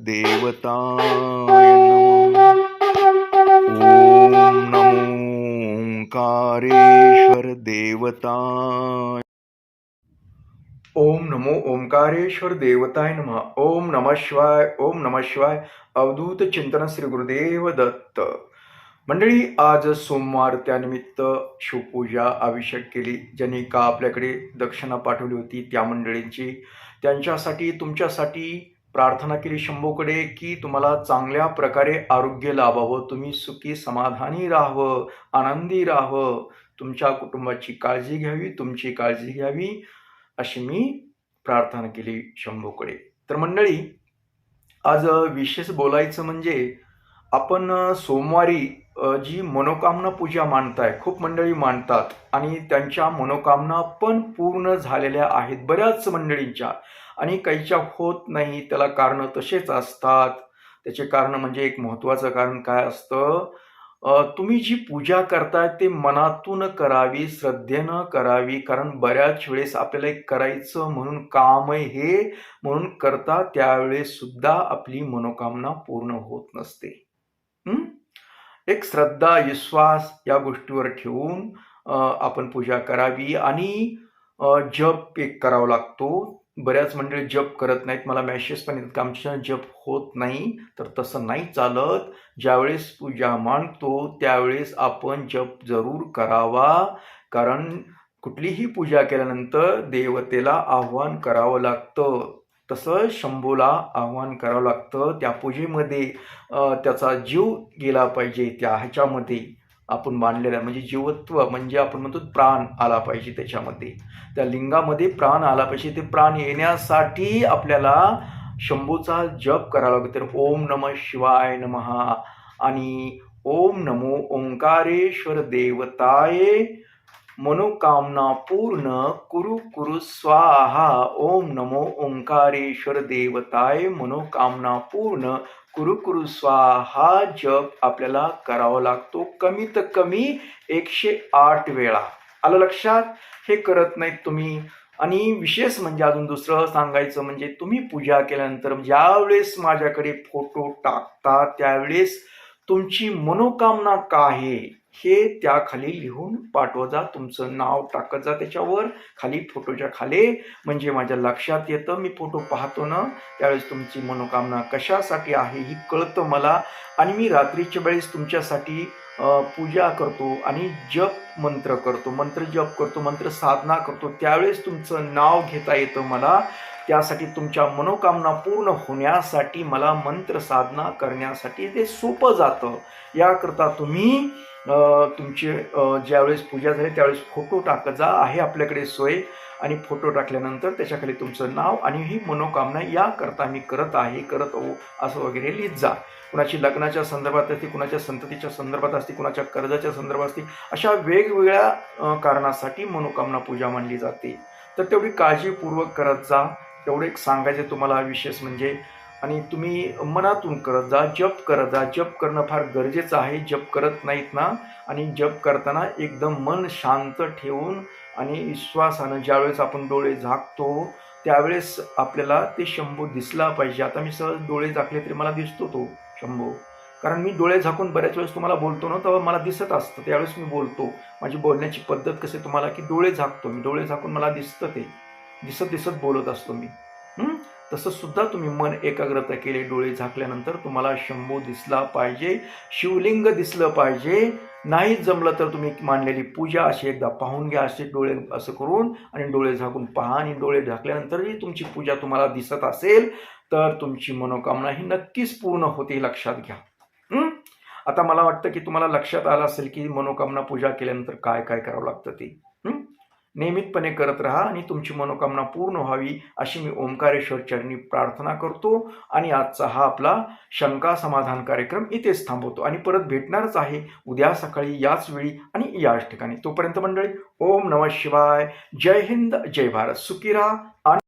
देवताय नमः। ॐ नमो ओंकारेश्वर देवताय। ओम नमो ओंकारेश्वर देवताय नमः। ओम नमः शिवाय ओम नमः शिवाय अवधूत चिंतन श्री गुरुदेव दत्त। मंडळी आज सोमवार त्यानिमित्त शिवपूजा अभिषेक केली ज्यांनी का आपल्याकडे दक्षिणा पाठवली होती त्या मंडळींची. त्यांच्यासाठी तुमच्यासाठी प्रार्थना केली शंभूकडे की तुम्हाला चांगल्या प्रकारे आरोग्य लाभावं तुम्ही सुखी समाधानी राहावं आनंदी राहावं. तुमच्या कुटुंबाची काळजी घ्यावी तुमची काळजी घ्यावी अशी मी प्रार्थना केली शंभूकडे. तर मंडळी आज विशेष बोलायचं म्हणजे आपण सोमवारी जी मनोकामना पूजा मांडताय खूप मंडळी मांडतात आणि त्यांच्या मनोकामना पण पूर्ण झालेल्या आहेत बऱ्याच मंडळींच्या. आणि काहीच्या होत नाही त्याला कारणं तसेच असतात. त्याचे कारण म्हणजे एक महत्त्वाचं कारण काय असतं? तुम्ही जी पूजा करताय ते मनातून करावी श्रद्धेनं करावी कारण बऱ्याच वेळेस आपल्याला एक करायचं म्हणून काम हे म्हणून करता त्यावेळेस सुद्धा आपली मनोकामना पूर्ण होत नसते. एक श्रद्धा विश्वास या गोष्टीवर ठेवून आपण पूजा करावी आणि जप एक करावा लागतो. बऱ्याच मंडळी जप करत नाहीत. मला मॅसेज पण येतात आमच्या जप होत नाही तर तसं नाही चालत. ज्यावेळेस पूजा मांडतो त्यावेळेस आपण जप जरूर करावा. कारण कुठलीही पूजा केल्यानंतर देवतेला आव्हान करावं लागतं. तसं शंभूला आव्हान करावं लागतं. त्या पूजेमध्ये त्याचा जीव गेला पाहिजे. त्या ह्याच्यामध्ये आपण मांडलेल्या म्हणजे जीवत्व म्हणजे आपण म्हणतो प्राण आला पाहिजे त्याच्यामध्ये. त्या लिंगामध्ये प्राण आला पाहिजे. ते प्राण येण्यासाठी आपल्याला शंभूचा जप करावा लागतो. तर ओम नम शिवाय नमहा आणि ओम नमो ओंकारेश्वर देवताय मनोकामना पूर्ण कुरु कुरु स्वाहा। ओम नमो ओंकारेश्वर देवताय। मनोकामना पूर्ण कुरु कुरु स्वाहा जप आपल्याला करावा लागतो कमीत कमी एकशे आठ वेळा. आलं लक्षात? हे करत नाहीत तुम्ही. आणि विशेष म्हणजे अजून दुसरं सांगायचं म्हणजे तुम्ही पूजा केल्यानंतर ज्यावेळेस माझ्याकडे फोटो टाकता त्यावेळेस तुमची मनोकामना काय आहे हे त्याखाली लिहून पाठवत जा. तुमचं नाव टाकत जा त्याच्यावर. खाली फोटोच्या खाली. म्हणजे माझ्या लक्षात येतं. मी फोटो पाहतो ना त्यावेळेस तुमची मनोकामना कशासाठी आहे ही कळतं मला. आणि मी रात्रीच्या वेळेस तुमच्यासाठी पूजा करतो आणि जप मंत्र करतो मंत्र जप करतो मंत्र साधना करतो त्यावेळेस तुमचं नाव घेता येतं मला. त्यासाठी तुमच्या मनोकामना पूर्ण होण्यासाठी मला मंत्र साधना करण्यासाठी ते सोपं जातं. याकरता तुम्ही तुमचे ज्यावेळेस पूजा झाली त्यावेळेस फोटो टाकत जा आहे आपल्याकडे सोय. आणि फोटो टाकल्यानंतर त्याच्याखाली तुमचं नाव आणि ही मनोकामना याकरता मी करत आहे करत हो असं वगैरे लिहित जा. कुणाची लग्नाच्या संदर्भात असते कुणाच्या संततीच्या संदर्भात असते कुणाच्या कर्जाच्या संदर्भात असते अशा वेगवेगळ्या कारणासाठी मनोकामना पूजा मानली जाते. तर तेवढी काळजीपूर्वक करत जा. तेवढे एक सांगायचं तुम्हाला विशेष म्हणजे आणि तुम्ही मनातून करत जा जप करत जा. जप करणं फार गरजेचं आहे. जप करत नाहीत ना आणि जप करताना एकदम मन शांत ठेवून आणि विश्वासानं ज्यावेळेस आपण डोळे झाकतो त्यावेळेस आपल्याला ते शंभू दिसला पाहिजे. आता मी सहज डोळे झाकले तरी मला दिसतो तो शंभू. कारण मी डोळे झाकून बऱ्याच वेळेस तुम्हाला बोलतो ना तेव्हा मला दिसत असतं. त्यावेळेस मी बोलतो. माझी बोलण्याची पद्धत कसे तुम्हाला की डोळे झाकतो मी. डोळे झाकून मला दिसतं ते. दिसत दिसत बोलत असतो मी. तसंसुद्धा तसं सुद्धा तुम्ही मन एकाग्रता केले डोळे झाकल्यानंतर तुम्हाला शंभू दिसला पाहिजे शिवलिंग दिसलं पाहिजे. नाही जमलं तर तुम्ही मांडलेली पूजा अशी एकदा पाहून घ्या असे डोळे असं करून आणि डोळे झाकून पहा आणि डोळे झाकल्यानंतरही तुमची पूजा तुम्हाला दिसत असेल तर तुमची मनोकामना ही नक्कीच पूर्ण होते लक्षात घ्या. आता मला वाटतं की तुम्हाला लक्षात आलं असेल की मनोकामना पूजा केल्यानंतर काय काय करावं लागतं ते. नियमितपणे करत राहा आणि तुमची मनोकामना पूर्ण व्हावी अशी मी ओंकारेश्वर चरणी प्रार्थना करतो. आणि आजचा हा आपला शंका समाधान कार्यक्रम इथेच थांबवतो. आणि परत भेटणारच आहे उद्या सकाळी याच वेळी आणि याच ठिकाणी. तोपर्यंत मंडळी ओम नम शिवाय. जय हिंद जय भारत. सुखी राहा. आणि